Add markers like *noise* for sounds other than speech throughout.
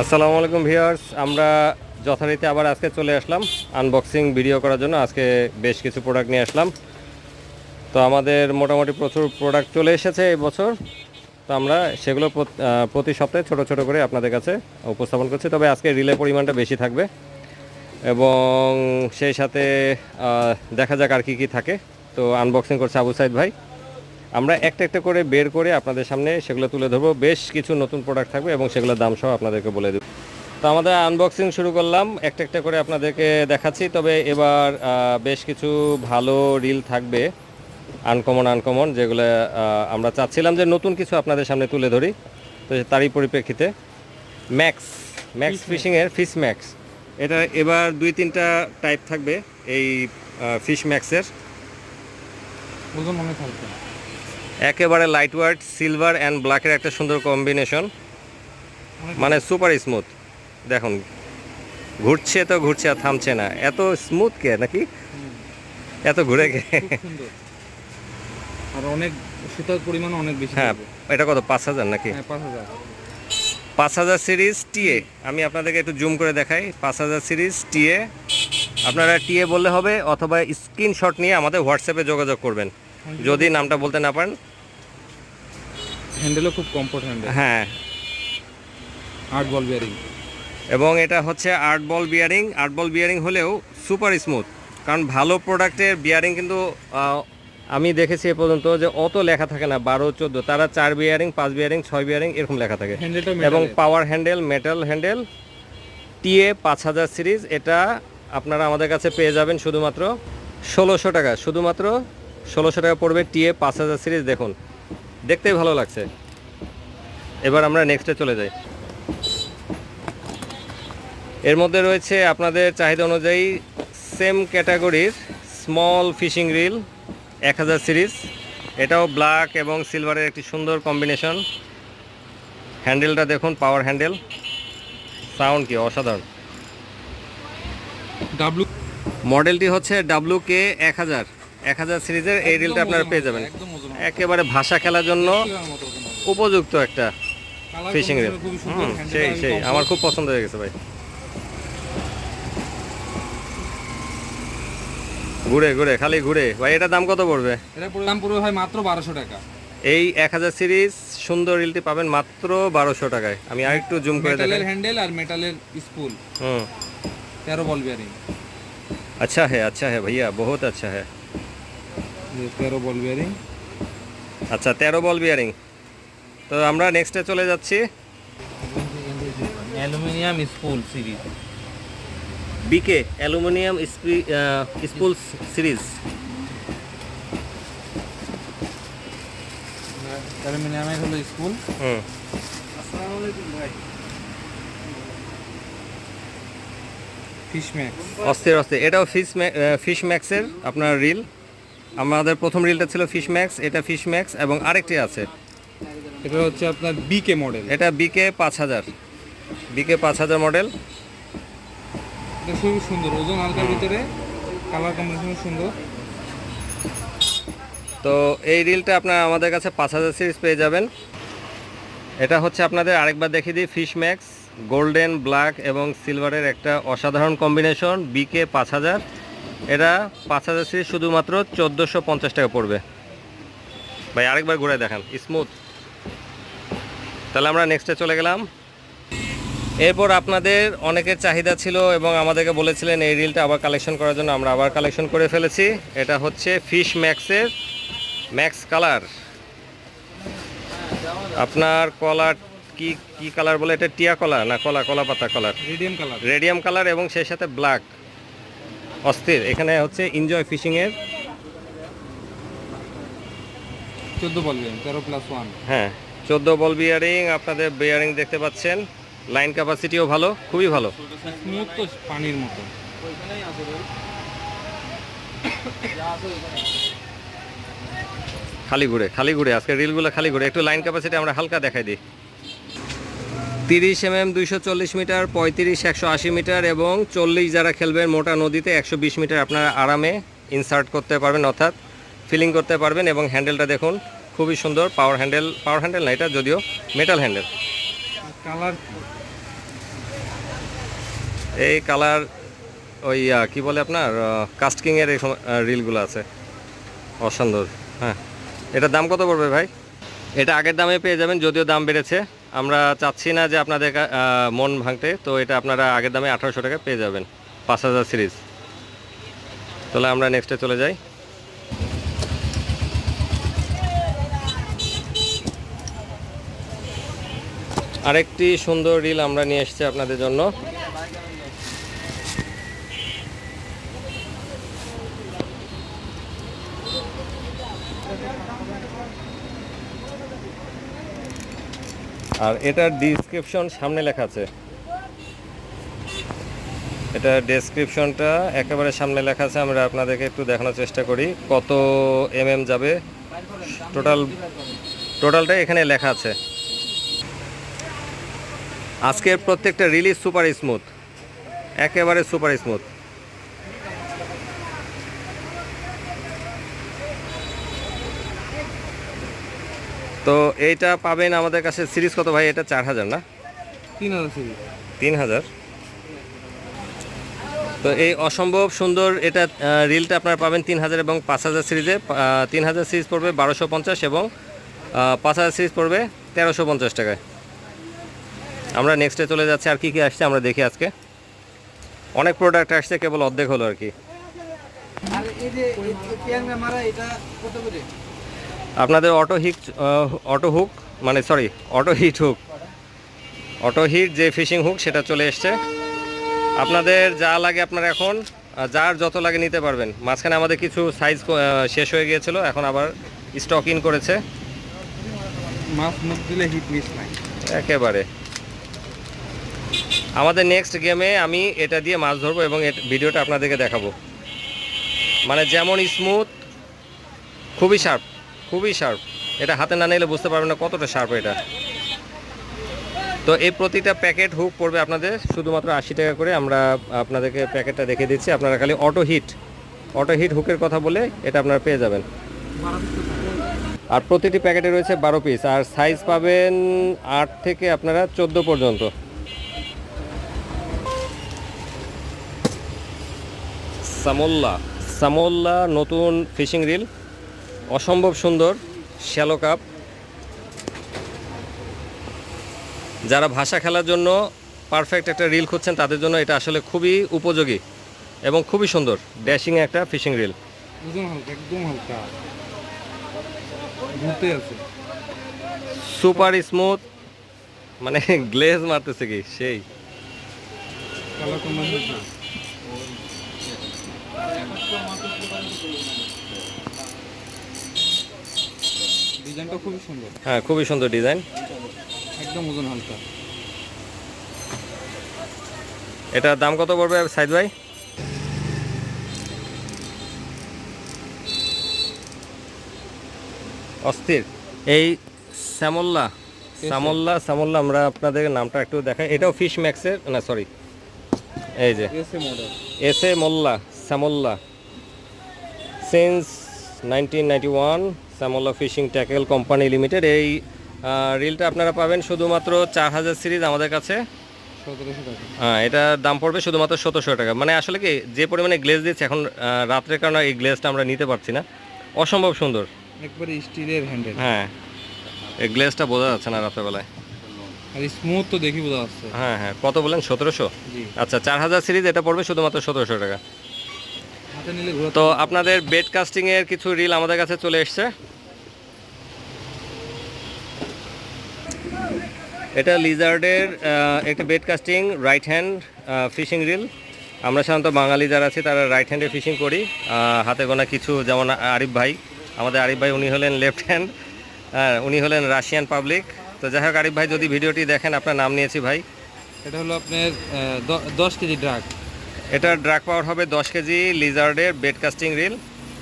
আসসালামু আলাইকুম ভিউয়ার্স, আমরা যথারীতি আবার আজকে চলে আসলাম আনবক্সিং ভিডিও করার জন্য। আজকে বেশ কিছু প্রোডাক্ট নিয়ে আসলাম। তো আমাদের মোটামুটি প্রচুর প্রোডাক্ট চলে এসেছে এই বছর। তো আমরা সেগুলো প্রতি সপ্তাহে ছোট ছোট করে আপনাদের কাছে উপস্থাপন করছি। তবে আজকে রিলে পরিমাণটা বেশি থাকবে এবং সেই সাথে দেখা যাক আর কি কি থাকে। তো আনবক্সিং করছে আবু সাইদ ভাই। আমরা একটা একটা করে বের করে আপনাদের সামনে সেগুলো তুলে ধরবো। বেশ কিছু নতুন প্রোডাক্ট থাকবে এবং সেগুলোর দাম সহ আপনাদেরকে বলে দেবো। তো আমাদের আনবক্সিং শুরু করলাম। একটা একটা করে আপনাদেরকে দেখাচ্ছি। তবে এবার বেশ কিছু ভালো রিল থাকবে। আনকমন আনকমন যেগুলো আমরা চাচ্ছিলাম যে নতুন কিছু আপনাদের সামনে তুলে ধরি। তো তারই পরিপ্রেক্ষিতে ম্যাক্স ম্যাক্স ফিশিংয়ের ফিশ ম্যাক্স এটা এবার দুই তিনটা টাইপ থাকবে এই ফিশ ম্যাক্সের ওজন অনেক হালকা। একেবারে লাইট ওয়ার্ড সিলভার অ্যান্ড ব্ল্যাকের একটা সুন্দর কম্বিনেশন মানে সুপার স্মুথ দেখুন ঘুরছে তো ঘুরছে আর থামছে না। এত স্মুথ কে নাকি? এত ঘুরে গে আর অনেক সুতার পরিমাণ অনেক বেশি হ্যাঁ এটা কত পাঁচ হাজার নাকি? হ্যাঁ পাঁচ হাজার। পাঁচ হাজার সিরিজ টিএ আমি আপনাদেরকে একটু জুম করে দেখাই। পাঁচ হাজার সিরিজ টিএ আপনারা টিএ বললে হবে অথবা স্ক্রিনশট নিয়ে আমাদের হোয়াটসঅ্যাপে যোগাযোগ করবেন। যদি নামটা বলতে না পারেন হ্যান্ডেলও খুব কমফোর্ট হ্যান্ডেল হ্যাঁ। আট বল বিয়ারিং এবং এটা হচ্ছে art ball bearing art ball bearing হলেও সুপার স্মুথ কারণ ভালো প্রোডাক্টের বিয়ারিং কিন্তু আমি দেখেছি এ পর্যন্ত যে অত লেখা থাকে না। বারো চোদ্দ তারা চার বিয়ারিং পাঁচ বিয়ারিং ছয় বিয়ারিং এরকম লেখা থাকে। এবং এবং power handle metal handle TA পাঁচ হাজার সিরিজ এটা আপনারা আমাদের কাছে পেয়ে যাবেন শুধুমাত্র ষোলোশো টাকা। শুধুমাত্র ষোলোশো টাকা পড়বে টিএ পাঁচ হাজার সিরিজ দেখুন। দেখতেই ভালো লাগছে। এবার আমরা নেক্সটে চলে যাই। এর মধ্যে রয়েছে আপনাদের চাহিদা অনুযায়ী সেম ক্যাটাগরির স্মল ফিশিং রিল এক হাজার সিরিজ এটাও ব্ল্যাক এবং সিলভারের একটি সুন্দর কম্বিনেশন হ্যান্ডেলটা দেখুন পাওয়ার হ্যান্ডেল সাউন্ড কি? অসাধারণ। ডাব্লু মডেলটি হচ্ছে ডাব্লু কে এক হাজার। এক হাজার সিরিজের এই রিলটা আপনারা পেয়ে যাবেন। একেবারে ভাষা খেলার জন্য কিলোর মতো ওজন হবে। উপযুক্ত একটা Colour ফিশিং রিল combination খুবই সুন্দর, হুম, handle সেই আমি সেই comfort। আমার খুব পছন্দ হয়ে গেছে ভাই ঘুরে ঘুরে খালি ঘুরে ভাই এটা দাম কত পড়বে এটা পুরো দাম পুরো হয় মাত্র বারোশো টাকা এই এক হাজার সিরিজ সুন্দর রিলটি পাবেন মাত্র বারোশো টাকায় আমি আরেকটু জুম করে দেখাই মেটালের হ্যান্ডেল আর মেটালের স্পুল হুম তেরো বল বিয়ারিং अच्छा है अच्छा है भैया बहुत अच्छा है তেরো বল বিয়ারিং আচ্ছা তেরো বল বিয়ারিং তো আমরা নেক্সটে চলে যাচ্ছি। Aluminium spool series. BK aluminium spool series. অ্যালুমিনিয়ামের হলো স্পুল। হুম। ফিশ ম্যাক্স অস্থির অস্থির। এটাও ফিশ ফিশ ম্যাক্সের আপনার রিল আমাদের প্রথম রিলটা ছিল ফিশ ম্যাক্স এটা ফিশ ম্যাক্স এবং আরেকটি আছে। এটা হচ্ছে আপনার বিকে মডেল এটা বিকে পাঁচ হাজার। বিকে পাঁচ হাজার মডেল এটা খুবই সুন্দর ওজন হালকার ভিতরে কালার কম্বিনেশন সুন্দর। তো এই রিলটা আপনারা আমাদের কাছে পাঁচ হাজার সিরিজ পেয়ে যাবেন। এটা হচ্ছে আপনাদের আরেকবার দেখিয়ে দিই ফিশ ম্যাক্স গোল্ডেন ব্ল্যাক এবং সিলভারের একটা অসাধারণ কম্বিনেশন বিকে পাঁচ হাজার। এটা পাঁচ হাজার সিরিজ শুধুমাত্র চোদ্দোশো পঞ্চাশ টাকা পড়বে। ভাই আরেকবার ঘুরে দেখান স্মুথ তাহলে আমরা নেক্সটে চলে গেলাম। এরপর আপনাদের অনেকের চাহিদা ছিল এবং আমাদেরকে বলেছিলেন এই রিলটা আবার কালেকশন করার জন্য আমরা আবার কালেকশন করে ফেলেছি। এটা হচ্ছে ফিশ ম্যাক্সের ম্যাক্স কালার আপনার কলার কি কি কালার বলে? এটা টিয়া কলা না কলা কলা পাতা কলার রেডিয়াম কালার রেডিয়াম কালার এবং সেই সাথে ব্ল্যাক অস্থির। এখানে হচ্ছে এনজয় ফিশিংয়ের চোদ্দ বল বিয়ারিং তেরো প্লাস ওয়ান হ্যাঁ চোদ্দ বল বিয়ারিং আপনাদের বিয়ারিং দেখতে পাচ্ছেন। লাইন ক্যাপাসিটিও ভালো খুবই ভালো। স্মুথ তো পানির মতো। *coughs* খালি ঘুরে খালি ঘুরে আজকে রিলগুলো খালি ঘুরে। একটু লাইন ক্যাপাসিটি আমরা হালকা দেখাই দিই। তিরিশ এম এম দুইশো চল্লিশ মিটার পঁয়ত্রিশ একশো আশি মিটার এবং চল্লিশ যারা খেলবেন মোটা নদীতে একশো বিশ মিটার আপনারা আরামে ইনসার্ট করতে পারবেন অর্থাৎ ফিলিং করতে পারবেন এবং হ্যান্ডেলটা দেখুন খুবই সুন্দর পাওয়ার হ্যান্ডেল পাওয়ার হ্যান্ডেল না এটা যদিও মেটাল হ্যান্ডেল কালার এই কালার ওই কি বলে আপনার কাস্টিংয়ের এই রিলগুলো আছে। অসুন্দর হ্যাঁ। এটার দাম কত পড়বে ভাই? এটা আগের দামে পেয়ে যাবেন যদিও দাম বেড়েছে। আমরা চাচ্ছি না যে আপনাদের মন ভাঙতে, তো এটা আপনারা আগের দামে আঠারোশো টাকা পেয়ে যাবেন, পাঁচ হাজার সিরিজ। তাহলে আমরা নেক্সটে চলে যাই। আরেকটি সুন্দর রিল আমরা নিয়ে এসেছি আপনাদের জন্য। আর এটার ডিসক্রিপশন সামনে লেখা আছে। এটা ডেসক্রিপশনটা একেবারে সামনে লেখা আছে, আমরা আপনাদেরকে একটু দেখানোর চেষ্টা করি। কত এম এম যাবে? টোটাল টোটালটা এখানে লেখা আছে। আজকের প্রত্যেকটা রিলিজ সুপার স্মুথ একেবারে সুপার স্মুথ তো এইটা পাবেন আমাদের কাছে সিরিজ কত ভাই? এটা চার হাজার না? তিন হাজার সিরিজ। তিন হাজার তো এই অসম্ভব সুন্দর এটা রিলটা আপনারা পাবেন তিন হাজার এবং পাঁচ হাজার সিরিজে। তিন হাজার সিরিজ পড়বে বারোশো পঞ্চাশ এবং পাঁচ হাজার সিরিজ পড়বে তেরোশো পঞ্চাশ টাকায়। আমরা নেক্সটে চলে যাচ্ছি আর কি কি আসছে আমরা দেখি আজকে। অনেক প্রোডাক্ট আসছে কেবল অর্ধেক হলো আর কি। আর এই যে মারা এটা কত করে? আপনাদের অটো হিট অটো হুক মানে sorry auto hit hook auto hit যে ফিশিং হুক সেটা চলে এসছে। আপনাদের যা লাগে আপনারা এখন যার যত লাগে নিতে পারবেন। মাঝখানে আমাদের কিছু সাইজ শেষ হয়ে গিয়েছিল এখন আবার স্টক ইন করেছে। মাছ মুখ দিলে হিট মিস নাই। একেবারে। আমাদের নেক্সট গেমে আমি এটা দিয়ে মাছ ধরবো এবং ভিডিওটা আপনাদেরকে দেখাবো। মানে যেমন স্মুথ খুবই শার্প খুবই শার্প। এটা হাতে না নিলে বুঝতে পারবেন না কতটা শার্প এটা। তো এই প্রতিটা প্যাকেট হুক পড়বে আপনাদের, শুধুমাত্র আশি টাকা করে আমরা আপনাদেরকে প্যাকেটটা দেখে দিচ্ছি। আপনারা খালি অটো হিট অটো হিট হুকের কথা বলে এটা আপনারা পেয়ে যাবেন। আর প্রতিটি প্যাকেটে রয়েছে বারো পিস, আর সাইজ পাবেন আট থেকে আপনারা চোদ্দ পর্যন্ত। সামোল্লা সামোল্লা নতুন ফিশিং রিল। অসম্ভব সুন্দর শ্যালো কাপ। যারা ভাষা খেলার জন্য পারফেক্ট একটা রিল খুঁজছেন তাদের জন্য এটা আসলে খুবই উপযোগী এবং খুবই সুন্দর। ড্যাশিং একটা ফিশিং রিল একদম হালকা আছে। সুপার স্মুথ মানে গ্লেজ মারতেছে কি? সেই। কালার কম্বিনেশন ডিজাইনটা খুবই সুন্দর। হ্যাঁ খুবই সুন্দর ডিজাইন। একদম ওজন হালকা। এটার দাম কত পড়বে সাইদ ভাই? অস্থির। এই শ্যামল্লা শ্যামল্লা শ্যামল্লা আমরা আপনাদের নামটা একটু দেখাই। এটাও ফিশ ম্যাক্সের না সরি এই যে। S A Molla Shyamalla. Since nineteen ninety one Shyamalla fishing tackle company limited. এই রিলটা আপনারা পাবেন শুধুমাত্র চার হাজার সিরিজ আমাদের কাছে। হ্যাঁ এটার দাম পড়বে শুধুমাত্র সতেরোশো টাকা। মানে আসলে কি যে পরিমাণে গ্লেজ দিচ্ছে এখন রাত্রের কারণে এই গ্লেজটা আমরা নিতে পারছি না। অসম্ভব সুন্দর। একবারে স্টিলের হ্যান্ডেল। হ্যাঁ এই গ্লেজটা বোঝা যাচ্ছে না রাত্রেবেলায়। আর স্মুথ তো দেখি বোঝা যাচ্ছে। হ্যাঁ হ্যাঁ কত বলেন সতেরোশো? আচ্ছা চার হাজার সিরিজ এটা পড়বে শুধুমাত্র সতেরোশো টাকা। তো আপনাদের বেড কাস্টিংয়ের কিছু রিল আমাদের কাছে চলে এসছে। এটা লিজার্ডের একটা bait casting right hand fishing reel আমরা সাধারণত বাঙালি যারা আছি তারা রাইট হ্যান্ডে ফিশিং করি। হাতে গোনা কিছু যেমন আরিফ ভাই। আমাদের আরিফ ভাই উনি হলেন লেফট হ্যান্ড হ্যাঁ উনি হলেন রাশিয়ান পাবলিক তো যাই হোক আরিফ ভাই যদি ভিডিওটি দেখেন আপনার নাম নিয়েছি ভাই। এটা হলো আপনার দশ কেজি ড্রাগ এটার ড্রাগ পাওয়ার হবে দশ কেজি লিজার্ডের বেড কাস্টিং রিল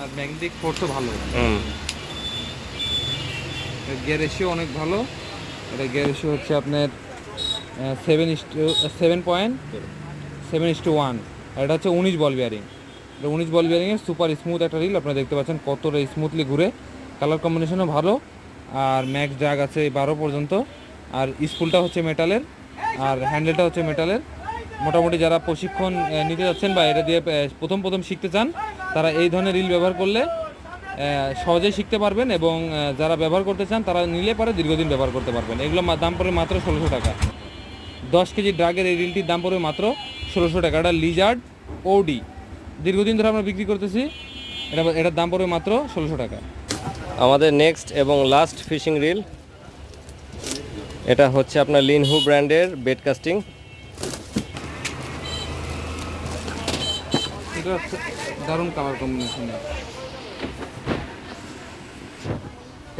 আর ম্যাগনেটিক ফোর্সও ভালো। হুম। গিয়ার রেশিও অনেক ভালো। এটা গিয়ার রেশিও হচ্ছে আপনার seven is to seven point seven is to one আর এটা হচ্ছে উনিশ বল বিয়ারিং এটা উনিশ বল বিয়ারিংয়ের সুপার স্মুথ একটা রিল আপনারা দেখতে পাচ্ছেন কতটা স্মুথলি ঘুরে। কালার কম্বিনেশনও ভালো, আর ম্যাক্স ড্রাগ আছে বারো পর্যন্ত। আর স্কুলটা হচ্ছে মেটালের আর হ্যান্ডেলটা হচ্ছে মেটালের মোটামুটি যারা প্রশিক্ষণ নিতে যাচ্ছেন বা এটা দিয়ে প্রথম প্রথম শিখতে চান, তারা এই ধরনের রিল ব্যবহার করলে সহজেই শিখতে পারবেন এবং যারা ব্যবহার করতে চান তারা নিলে পারে দীর্ঘদিন ব্যবহার করতে পারবেন। এগুলো দাম পড়বে মাত্র ষোলোশো টাকা। দশ কেজি ড্রাগের এই রিলটির দাম পড়বে মাত্র ষোলোশো টাকা। এটা লিজার্ড ওডি। দীর্ঘদিন ধরে আমরা বিক্রি করতেছি। এটা এটার দাম পড়বে মাত্র ষোলোশো টাকা। আমাদের নেক্সট এবং লাস্ট ফিশিং রিল এটা হচ্ছে আপনার লিনহু ব্র্যান্ডের বেড কাস্টিং দারুণ কালার কম্বিনেশন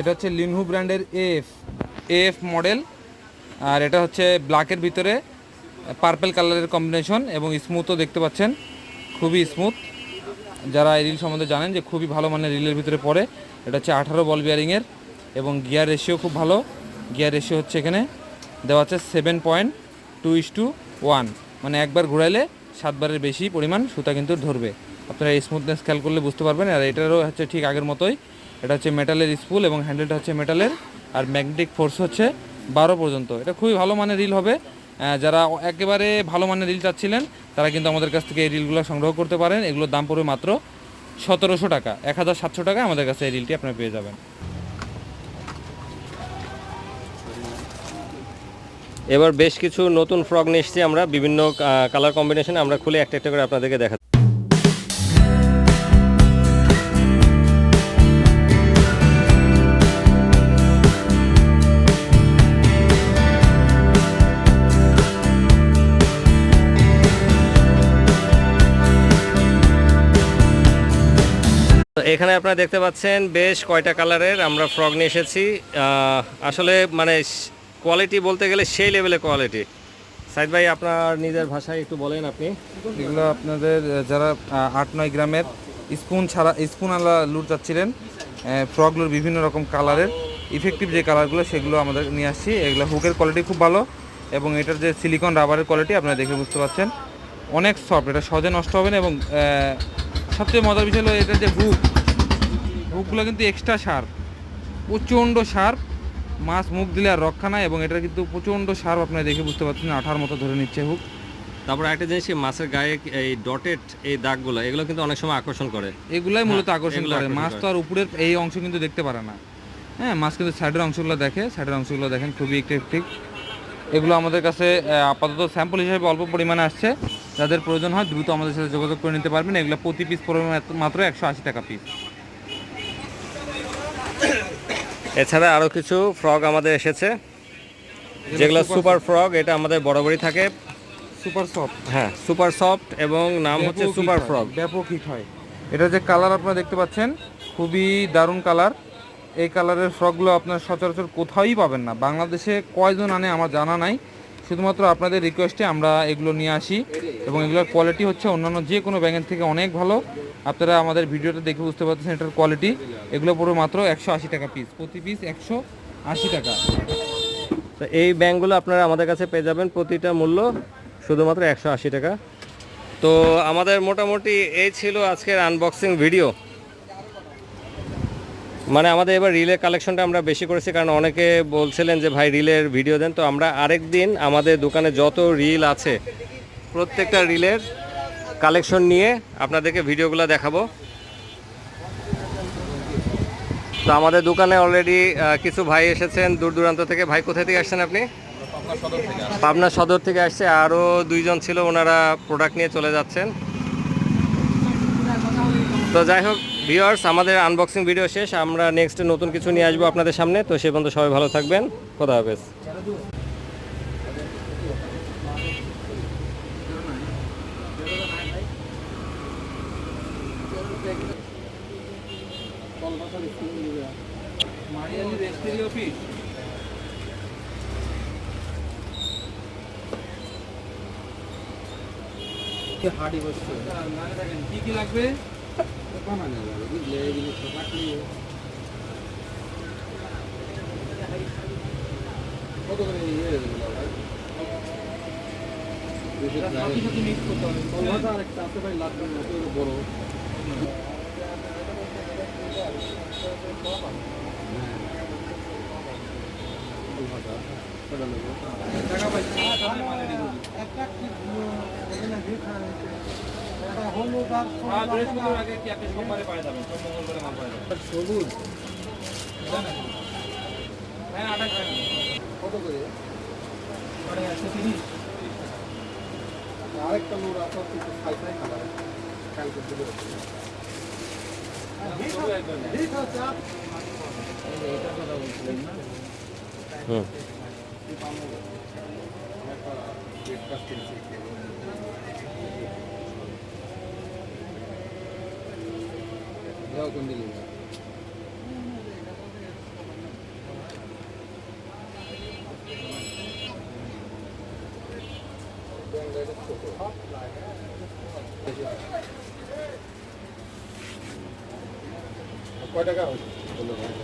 এটা হচ্ছে লিনহু ব্র্যান্ডের এফ এফ মডেল আর এটা হচ্ছে ব্ল্যাকের ভিতরে পার্পেল কালারের কম্বিনেশন এবং স্মুথও দেখতে পাচ্ছেন, খুবই স্মুথ যারা এই রিল সম্বন্ধে জানেন যে খুবই ভালো মানের রিলের ভিতরে পড়ে, এটা হচ্ছে আঠারো বল বিয়ারিংয়ের এবং গিয়ার রেশিও খুব ভালো। গিয়ার রেশিও হচ্ছে এখানে, দেওয়া আছে seven point two is to two one একবার ঘোরাইলে সাতবারের বেশি পরিমাণ সুতা কিন্তু ধরবে। আপনারা এই স্মুথনেস খেয়াল করলে বুঝতে পারবেন, আর এটারও হচ্ছে ঠিক আগের মতোই এটা হচ্ছে মেটালের স্পুল এবং হ্যান্ডেলটা হচ্ছে মেটালের আর ম্যাগনেটিক ফোর্স হচ্ছে বারো পর্যন্ত। এটা খুবই ভালো মানের রিল হবে। যারা একেবারে ভালো মানের রিল চাচ্ছিলেন, তারা কিন্তু আমাদের কাছ থেকে এই রিলগুলো সংগ্রহ করতে পারেন। এগুলোর দাম পড়বে মাত্র সতেরোশো টাকা। এক হাজার সাতশো টাকা আমাদের কাছে এই রিলটি আপনারা পেয়ে যাবেন। এবার বেশ কিছু নতুন ফ্রক নিয়ে এসেছি আমরা। বিভিন্ন কালার কম্বিনেশনে আমরা খুলে একটা একটা করে আপনাদেরকে দেখা এখানে আপনারা দেখতে পাচ্ছেন বেশ কয়টা কালারের আমরা ফ্রক নিয়ে এসেছি। আসলে মানে কোয়ালিটি বলতে গেলে সেই লেভেলের কোয়ালিটি। সাইদ ভাই, আপনার নিজের ভাষায় একটু বলেন আপনি। এগুলো আপনাদের যারা আট নয় গ্রামের স্পুন ছাড়া স্পুন আলা লুট চাচ্ছিলেন ফ্রকগুলোর বিভিন্ন রকম কালারের ইফেক্টিভ যে কালারগুলো সেগুলো আমাদের নিয়ে আসছি। এগুলো হুকের কোয়ালিটি খুব ভালো এবং এটার যে সিলিকন রাবারের কোয়ালিটি আপনারা দেখে বুঝতে পারছেন। অনেক সফট এটা সহজে নষ্ট হবে না এবং সবচেয়ে মজার বিষয় হলো এটার যে হুক হুকগুলো কিন্তু এক্সট্রা শার্প প্রচণ্ড শার্প মাছ মুখ দিলে আর রক্ষা নাই এবং এটা কিন্তু প্রচণ্ড শার্প আপনারা দেখে বুঝতে পারছেন আঠার মতো ধরে নিচ্ছে হুক। তারপর একটা জিনিস মাছের গায়ে এই ডটেড এই দাগগুলো এগুলো কিন্তু অনেক সময় আকর্ষণ করে। এগুলাই মূলত হ্যাঁ, আকর্ষণ করে। মাছ তো আর উপরের এই অংশ কিন্তু দেখতে পারে না। হ্যাঁ মাছ কিন্তু সাইডের অংশগুলো দেখে সাইডের অংশগুলো দেখেন খুবই একটু এগুলো আমাদের কাছে আপাতত স্যাম্পল হিসেবে অল্প পরিমাণে আসছে। যাদের প্রয়োজন হয় দ্রুত আমাদের সাথে যোগাযোগ করে নিতে পারবেন। এগুলো প্রতি পিস মাত্র- মাত্র একশো আশি টাকা পিস এছাড়া আরও কিছু ফ্রগ আমাদের এসেছে। যেগুলো সুপার ফ্রগ এটা আমাদের বরাবরই থাকে। সুপার সফট হ্যাঁ সুপার সফট এবং নাম হচ্ছে সুপার ফ্রগ ব্যাপক হিট হয় এটা যে কালার আপনারা দেখতে পাচ্ছেন খুবই দারুণ কালার এই কালারের ফ্রকগুলো আপনার সচরাচর কোথাওই পাবেন না। বাংলাদেশে কয়জন আনে আমার জানা নাই। শুধুমাত্র আপনাদের রিকোয়েস্টে আমরা এগুলো নিয়ে আসি এবং এগুলোর কোয়ালিটি হচ্ছে অন্যান্য যে কোনো ব্যাঙের থেকে অনেক ভালো। আপনারা আমাদের ভিডিওটা দেখে বুঝতে পারছেন এটার কোয়ালিটি এগুলো পুরো মাত্র একশো আশি টাকা পিস প্রতি পিস একশো আশি টাকা। তো এই ব্যাংকগুলো আপনারা আমাদের কাছে পেয়ে যাবেন প্রতিটা মূল্য শুধুমাত্র একশো আশি টাকা। তো আমাদের মোটামুটি এই ছিল আজকের আনবক্সিং ভিডিও মানে আমাদের এবার রিলের কালেকশনটা আমরা বেশি করেছি কারণ অনেকে বলছিলেন যে ভাই রিলের ভিডিও দেন। তো আমরা আরেক দিন আমাদের দোকানে যত রিল আছে প্রত্যেকটা রিলের কালেকশন নিয়ে আপনাদেরকে ভিডিওগুলো দেখাবো। তো আমাদের দোকানে অলরেডি কিছু ভাই এসেছেন দূর দূরান্ত থেকে। ভাই কোথায় থেকে আসছেন আপনি? পাবনা সদর থেকে আসছে। আরও দুইজন ছিল ওনারা প্রোডাক্ট নিয়ে চলে যাচ্ছেন। তো যাই হোক ভিউয়ার্স আমাদের আনবক্সিং ভিডিও শেষ। আমরা নেক্সট নতুন কিছু নিয়ে আসব আপনাদের সামনে। তো সে পর্যন্ত সবাই ভালো থাকবেন। খোদা হাফেজ। হাড়ি বসছে। কি কি লাগবে? কত করে ইয়ে ভাই লাখ বড় টাকা পাইছি এক সবুজ কত করে একশো তিরিশ আরেকটা লোক আপনার কিন্তু খাইসাই খাবার কালকে দাও কুণ্ডলি কয় টাকা হলো?